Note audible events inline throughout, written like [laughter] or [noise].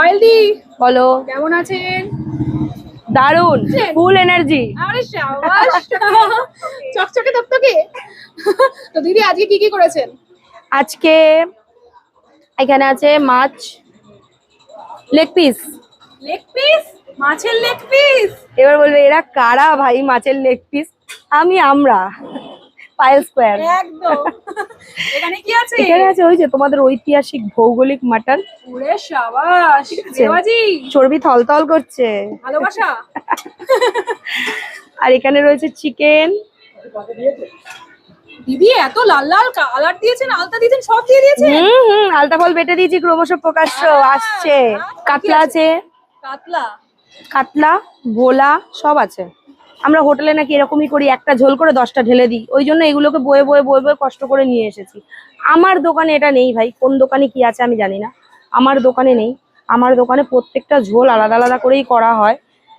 পায়েলদি বলো। কেমন আছেন? দারুণ ফুল এনার্জি আরে সাবাস। চকচকে তকতকে। তো দিদি আজকে কি কি করেছেন? আজকে এখানে আছে মাছ লেগ পিস লেগ পিস মাছের লেগ পিস এবার বলবে এরা কারা ভাই মাছের লেগ পিস আমি আমরা পায়েল স্কোয়ার একদম। এখানে কি আছে? এখানে আছে ওই যে তোমাদের ঐতিহাসিক ভৌগোলিক মাটন সাবাস আছে। দেবাজি। চর্বি থলথল করছে। ভালোবাসা। [laughs] আর এখানে রয়েছে চিকেন। দিদি এত লাল লাল কালার দিয়েছেন আলতা দিয়েছেন সব দিয়ে দিয়েছেন? হুম হুম আলতা ফল বেটে দিয়েছি ক্রমশ প্রকাশ্য আসছে। কাতলা আছে। কাতলা। কাতলা ভোলা সব আছে। আমরা হোটেলে নাকি এরকমই করি একটা ঝোল করে দশটা ঢেলে দিই। ওই জন্য এগুলোকে বয়ে বয়ে বয়ে বয়ে কষ্ট করে নিয়ে এসেছি। আমার দোকানে এটা নেই ভাই কোন দোকানে কি আছে আমি জানি না। আমার দোকানে নেই। আমার দোকানে প্রত্যেকটা ঝোল আলাদা আলাদা করেই করা হয়।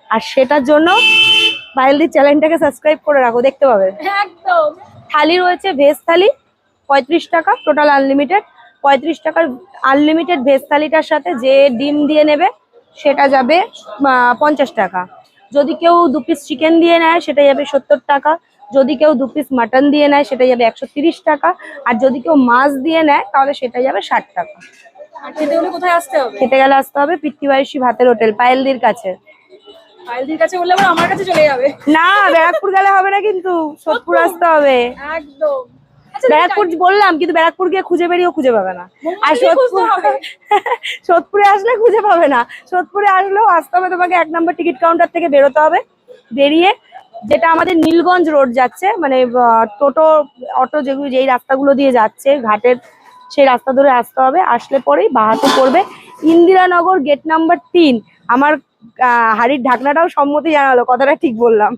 আর সেটার জন্য বাইলদির চ্যানেলটাকে সাবস্ক্রাইব করে রাখো দেখতে পাবে। একদম। থালি রয়েছে ভেজ থালি পঁয়ত্রিশ টাকা টোটাল আনলিমিটেড। পঁয়ত্রিশ টাকার আনলিমিটেড ভেজ থালিটার সাথে যে ডিম দিয়ে নেবে সেটা যাবে পঞ্চাশ টাকা। যদি কেউ দু পিস চিকেন দিয়ে নেয় সেটা যাবে সত্তর টাকা। যদি কেউ দু পিস মাটন দিয়ে নেয় সেটা যাবে একশো টাকা। আর যদি কেউ মাছ দিয়ে নেয় তাহলে সেটা যাবে ষাট টাকা। খেতে কোথায় আসতে হবে? খেতে গেলে আসতে হবে পিতৃবায়সী ভাতের হোটেল পায়েলদির কাছে। পায়েলদির কাছে বললে আমার কাছে চলে যাবে। না ব্যারাকপুর গেলে হবে না কিন্তু সোদপুর আসতে হবে। একদম। ব্যারাকপুর বললাম কিন্তু ব্যারাকপুর গিয়ে খুঁজে বেরিয়েও খুঁজে পাবে না। আর সোদপুর [laughs] সোদপুরে আসলে খুঁজে পাবে না। সোদপুরে আসলেও আসতে হবে তোমাকে এক নম্বর টিকিট কাউন্টার থেকে বেরোতে হবে। বেরিয়ে যেটা আমাদের নীলগঞ্জ রোড যাচ্ছে মানে টোটো অটো যেগুলো যেই রাস্তাগুলো দিয়ে যাচ্ছে ঘাটের সেই রাস্তা ধরে আসতে হবে। আসলে পরেই বাহাতে পড়বে। ইন্দিরানগর গেট নাম্বার তিন। আমার আহ, হাড়ির ঢাকনাটাও সম্মতি জানালো কথাটা ঠিক বললাম।